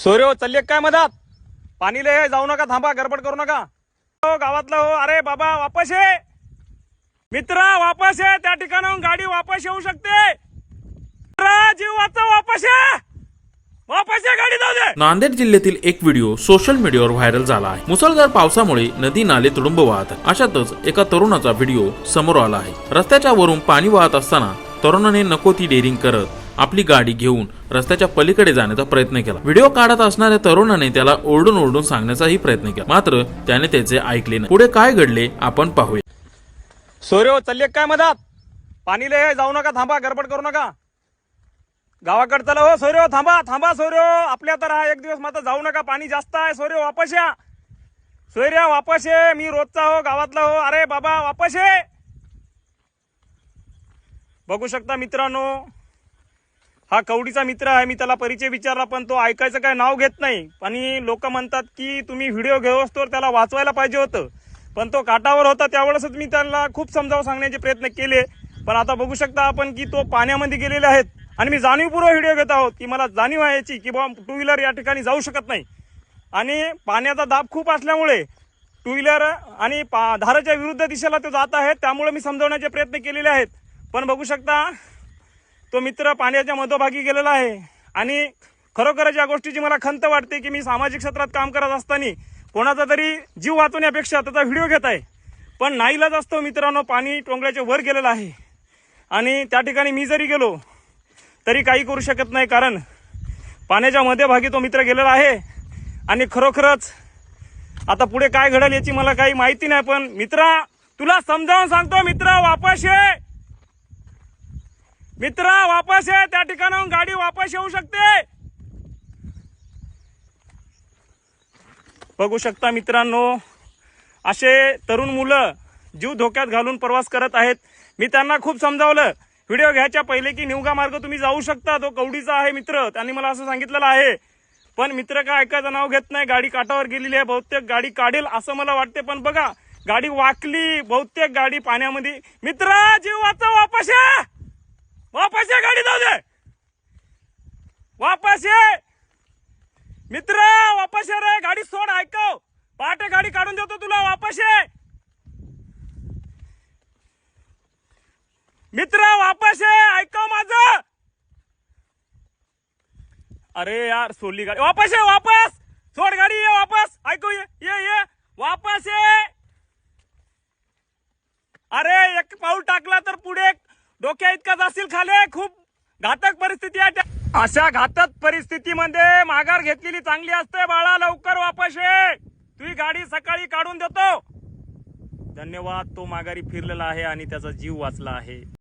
सोरे हो चालले काय मधात पाणी लय जाऊ नका थांबा गडबड करू नका. हो गावातला हो अरे बाबा वापस ये. मित्रा वापस ये त्या ठिकाणाहून गाडी वापस येऊ शकते. जीव वाचा वापस ये. वापस ये गाडी जाऊ दे. नांदेड जिल्ह्यातील एक व्हिडिओ सोशल मीडियावर व्हायरल झाला आहे. मुसळधार पावसामुळे नदी नाले तुडुंब वाहत अशातच एका तरुणाचा व्हिडिओ समोर आला आहे. रस्त्याच्या वरून पाणी वाहत असताना तरुणाने नको ती डेअरिंग करत आपली गाडी घेऊन रस्त्याच्या पलीकडे जाण्याचा प्रयत्न केला. व्हिडिओ काढत असणाऱ्या तरुणाने त्याला ओरडून ओरडून सांगण्याचाही प्रयत्न केला. मात्र त्याने त्याचे ऐकले नाही. पुढे काय घडले आपण पाहूया. सोरे हो, चालले काय मधात पाणी लय जाऊ नका थांबा गडबड करू नका. गावाकडे चला हो सोरे हो, थांबा थांबा सोरे हो. आपल्या तर हा एक दिवस मात्र जाऊ नका पाणी जास्त आहे सोरे वापस या. सोयऱ्या वापस ये मी रोजचा हो गावातला हो. अरे बाबा वापस ये. बघू शकता मित्रांनो हा कवडीचा मित्र आहे मी त्याला परिचय विचारला पण तो ऐकायचं काय नाव घेत नाही. आणि लोक म्हणतात की तुम्ही व्हिडिओ घेऊ तर त्याला वाचवायला पाहिजे होतं. पण तो काटावर होता त्यावेळेसच मी त्याला खूप समजावून सांगण्याचे प्रयत्न केले. पण आता बघू शकता आपण की तो पाण्यामध्ये गेलेले आहेत. आणि मी जाणीवपूर्वक व्हिडिओ घेत आहोत की मला जाणीव आहे याची की बाबा टू व्हीलर या ठिकाणी जाऊ शकत नाही. आणि पाण्याचा दाब खूप असल्यामुळे टू व्हीलर आणि पा धाराच्या विरुद्ध दिशेला तो जात आहेत त्यामुळे मी समजवण्याचे प्रयत्न केलेले आहेत. पण बघू शकता तो मित्र पाण्याच्या मधोभागी गेलेला आहे. आणि खरोखरच या गोष्टीची मला खंत वाटते की मी सामाजिक क्षेत्रात काम करत असताना कोणाचा तरी जीव वाचवण्यापेक्षा त्याचा व्हिडिओ घेत आहे. पण नाईलाच असतो मित्रांनो पाणी टोंगल्याच्या वर गेलेलं आहे. आणि त्या ठिकाणी मी जरी गेलो तरी काही करू शकत नाही कारण पाण्याच्या मध्यभागी तो मित्र गेलेला आहे. आणि खरोखरच आता पुढे काय घडेल याची मला काही माहिती नाही पण मित्रा तुला समजावून सांगतो मित्र वापस ये! मित्रा वापस ये. त्या ठिकाणाहून गाडी वापस येऊ शकते. बघू शकता मित्रांनो असे तरुण मुलं जीव धोक्यात घालून प्रवास करत आहेत. मी त्यांना खूप समजावलं. व्हिडिओ घ्यायच्या पहिले की निवगा मार्ग तुम्ही जाऊ शकता. तो कवडीचा आहे मित्र. त्यांनी मला असं सांगितलेलं आहे. पण मित्र काय ऐकायचं नाव घेत नाही. गाडी काठावर गेलेली आहे. बहुतेक गाडी काढेल असं मला वाटते. पण बघा गाडी वाकली. बहुतेक गाडी पाण्यामध्ये. मित्र जीव वाचा वापस या! वापस ये गाडी जाऊ दे. वापस ये. मित्र वापस ये रे गाडी सोड ऐकव. पहाटे गाडी काढून देतो तुला वापस ये. मित्र वापस ये ऐकव माझं. अरे यार सोडली गाडी. वापस ये वापस. सोड गाडी ये वापस. ऐकू ये ये ये. वापस ये. अरे एक पाऊल टाकला तर पुढे डोक्या इतकाच असेल खाले खूप घातक परिस्थिती आहे त्या- अशा घातक परिस्थितीमध्ये माघार घेतलेली चांगली असते बाळा लवकर वापस ये. तुझी गाडी सकाळी काढून देतो. धन्यवाद तो माघारी फिरलेला आहे आणि त्याचा जीव वाचला आहे.